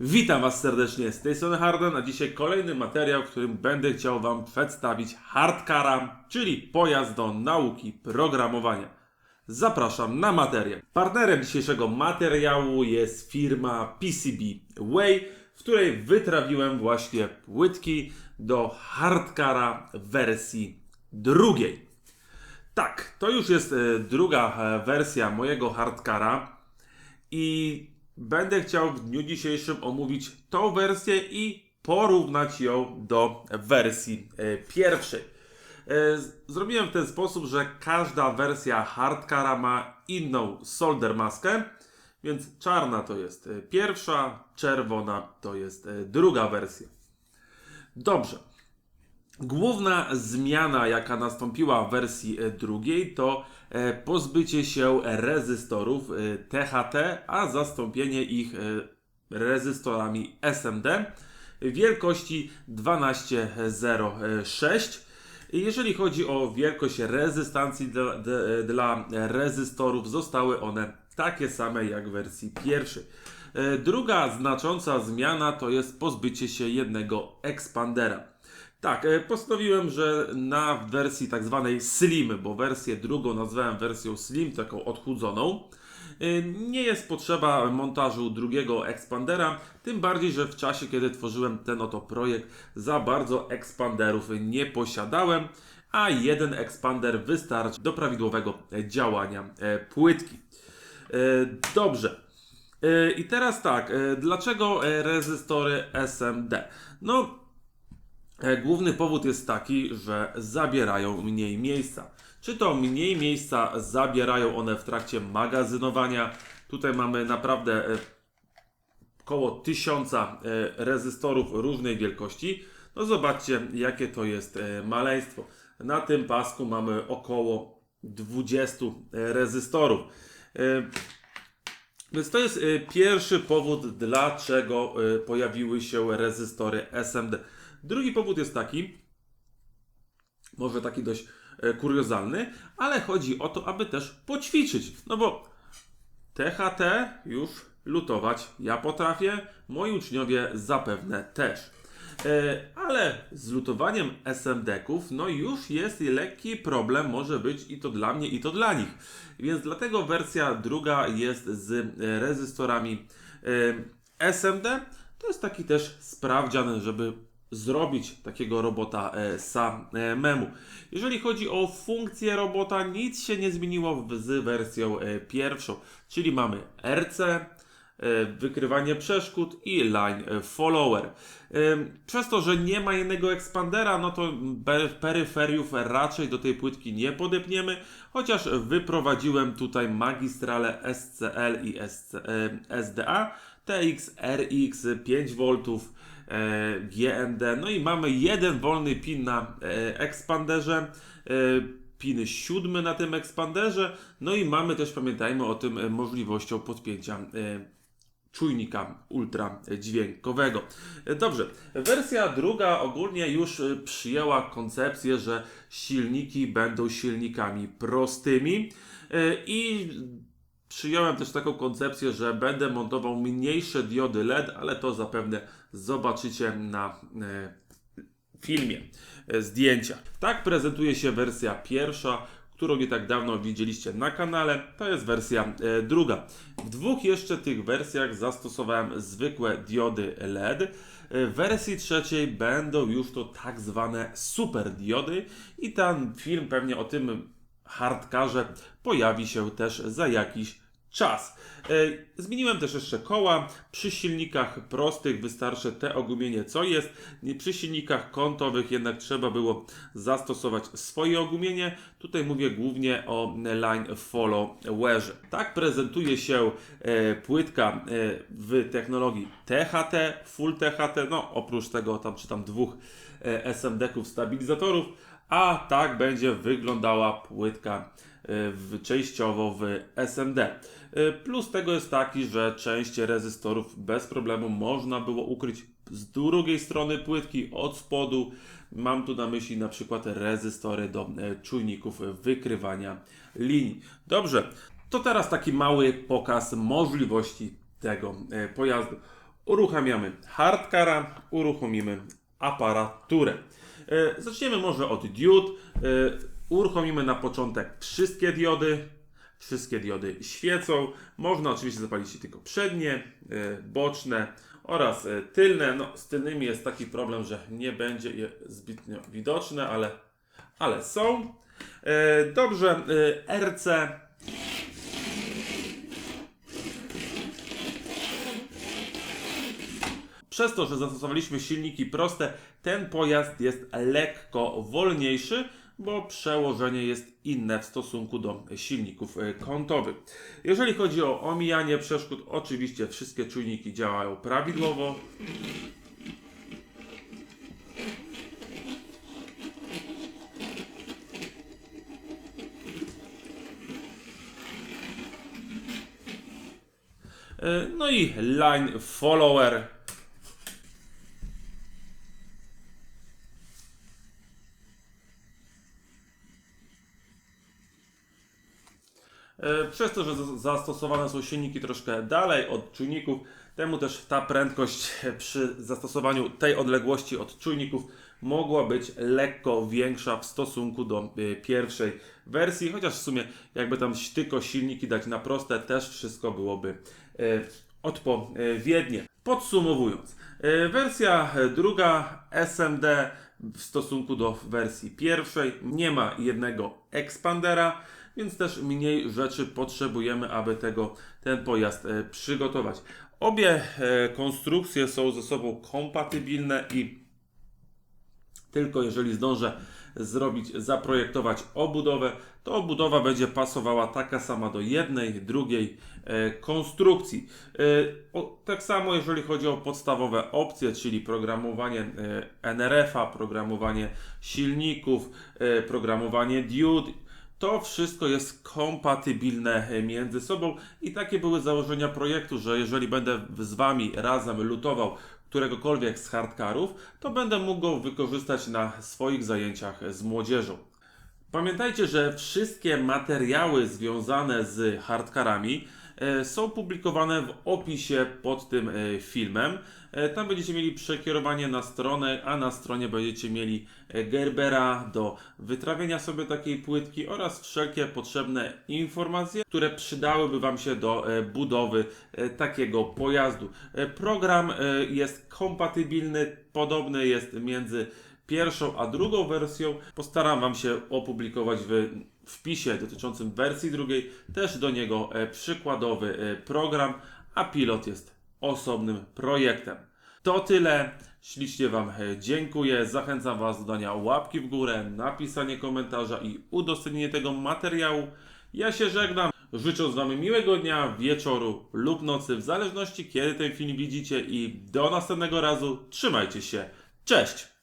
Witam Was serdecznie z tej strony Harden, a dzisiaj kolejny materiał, w którym będę chciał Wam przedstawić hardcara, czyli pojazd do nauki programowania. Zapraszam na materiał. Partnerem dzisiejszego materiału jest firma PCB Way, w której wytrawiłem właśnie płytki do hardcara wersji drugiej. Tak, to już jest e, druga e, wersja mojego hardcara i będę chciał w dniu dzisiejszym omówić tą wersję i porównać ją do wersji e, pierwszej. E, Zrobiłem w ten sposób, że każda wersja hardcara ma inną solder maskę, więc czarna to jest e, pierwsza, czerwona to jest druga wersja. Dobrze. Główna zmiana, jaka nastąpiła w wersji e, drugiej, to e, pozbycie się rezystorów e, THT, a zastąpienie ich e, rezystorami SMD wielkości 1206. Jeżeli chodzi o wielkość rezystancji dla, dla rezystorów, zostały one takie same jak w wersji pierwszej. E, Druga znacząca zmiana to jest pozbycie się jednego ekspandera. Tak, e, postanowiłem, że na wersji tak zwanej Slim, bo wersję drugą nazwałem wersją Slim, taką odchudzoną, e, nie jest potrzeba montażu drugiego ekspandera, tym bardziej, że w czasie, kiedy tworzyłem ten oto projekt, za bardzo ekspanderów nie posiadałem, a jeden ekspander wystarczy do prawidłowego działania e, płytki. Dobrze. I teraz tak, dlaczego rezystory SMD? No, Główny powód jest taki, że zabierają mniej miejsca. Czy to mniej miejsca zabierają one w trakcie magazynowania? Tutaj mamy naprawdę e, około tysiąca e, rezystorów różnej wielkości. No zobaczcie, jakie to jest e, maleństwo. Na tym pasku mamy około 20 e, rezystorów. E, więc to jest pierwszy powód, dlaczego pojawiły się rezystory SMD. Drugi powód jest taki, może taki dość e, kuriozalny, ale chodzi o to, aby też poćwiczyć. No bo THT już lutować ja potrafię, moi uczniowie zapewne też. E, Ale z lutowaniem SMD-ków, no już jest lekki problem, może być i to dla mnie, i to dla nich. Więc dlatego wersja druga jest z e, rezystorami SMD. To jest taki też sprawdzian, żeby zrobić takiego robota e, samemu. Jeżeli chodzi o funkcję robota, nic się nie zmieniło z wersją e, pierwszą, czyli mamy RC, e, wykrywanie przeszkód i line follower. Przez to, że nie ma jednego ekspandera, no to peryferiów raczej do tej płytki nie podepniemy, chociaż wyprowadziłem tutaj magistrale SCL i SDA, TX, RX, 5V, e, GND, no i mamy jeden wolny pin na e, ekspanderze, e, piny siódmy na tym ekspanderze, no i mamy też, pamiętajmy o tym, e, możliwością podpięcia e, czujnika ultradźwiękowego. E, Dobrze, wersja druga ogólnie już e, przyjęła koncepcję, że silniki będą silnikami prostymi. E, i przyjąłem też taką koncepcję, że będę montował mniejsze diody LED, ale to zapewne zobaczycie na e, filmie, e, zdjęcia. Tak prezentuje się wersja pierwsza, którą nie tak dawno widzieliście na kanale. To jest wersja e, druga. W dwóch jeszcze tych wersjach zastosowałem zwykłe diody LED. W wersji trzeciej będą już to tak zwane super diody i ten film pewnie o tym hardkarze pojawi się też za jakiś czas. E, Zmieniłem też jeszcze koła. Przy silnikach prostych wystarczy te ogumienie co jest. Przy silnikach kątowych jednak trzeba było zastosować swoje ogumienie. Tutaj mówię głównie o line followerze. Tak prezentuje się e, płytka e, w technologii THT, Full THT, no oprócz tego tam czy tam dwóch SMD-ków stabilizatorów, a tak będzie wyglądała płytka e, w, częściowo w SMD. E, Plus tego jest taki, że część rezystorów bez problemu można było ukryć z drugiej strony płytki, od spodu. Mam tu na myśli na przykład rezystory do e, czujników wykrywania linii. Dobrze, to teraz taki mały pokaz możliwości tego e, pojazdu. Uruchamiamy hardcara, uruchomimy aparaturę. E, Zaczniemy może od diod. E, Uruchomimy na początek wszystkie diody. Wszystkie diody świecą. Można oczywiście zapalić tylko przednie, e, boczne oraz tylne. No, z tylnymi jest taki problem, że nie będzie je zbytnio widoczne, ale, ale są. Dobrze, RC Przez to, że zastosowaliśmy silniki proste, ten pojazd jest lekko wolniejszy, bo przełożenie jest inne w stosunku do silników e, kątowych. Jeżeli chodzi o omijanie przeszkód, oczywiście wszystkie czujniki działają prawidłowo. E, No i line follower Przez to, że zastosowane są silniki troszkę dalej od czujników, temu też ta prędkość przy zastosowaniu tej odległości od czujników mogła być lekko większa w stosunku do e, pierwszej wersji, chociaż w sumie jakby tam tylko silniki dać na proste, też wszystko byłoby e, odpowiednie. Podsumowując, e, wersja druga SMD w stosunku do wersji pierwszej nie ma jednego ekspandera, więc też mniej rzeczy potrzebujemy, aby tego, ten pojazd e, przygotować. Obie e, konstrukcje są ze sobą kompatybilne i tylko jeżeli zdążę zrobić, zaprojektować obudowę, to obudowa będzie pasowała taka sama do jednej, drugiej e, konstrukcji. Tak samo jeżeli chodzi o podstawowe opcje, czyli programowanie NRF-a, programowanie silników, programowanie diod, to wszystko jest kompatybilne e, między sobą i takie były założenia projektu, że jeżeli będę z Wami razem lutował któregokolwiek z hardcarów, to będę mógł go wykorzystać na swoich zajęciach z młodzieżą. Pamiętajcie, że wszystkie materiały związane z hardcarami e, są publikowane w opisie pod tym e, filmem. E, Tam będziecie mieli przekierowanie na stronę, a na stronie będziecie mieli e, Gerbera do wytrawienia sobie takiej płytki oraz wszelkie potrzebne informacje, które przydałyby Wam się do e, budowy e, takiego pojazdu. E, Program e, jest kompatybilny, podobny jest między pierwszą a drugą wersją. Postaram Wam się opublikować w wpisie dotyczącym wersji drugiej też do niego e, przykładowy e, program, a pilot jest osobnym projektem. To tyle. Ślicznie Wam e, dziękuję. Zachęcam Was do dania łapki w górę, napisanie komentarza i udostępnienie tego materiału. Ja się żegnam, życząc Wam miłego dnia, wieczoru lub nocy, w zależności kiedy ten film widzicie i do następnego razu. Trzymajcie się. Cześć!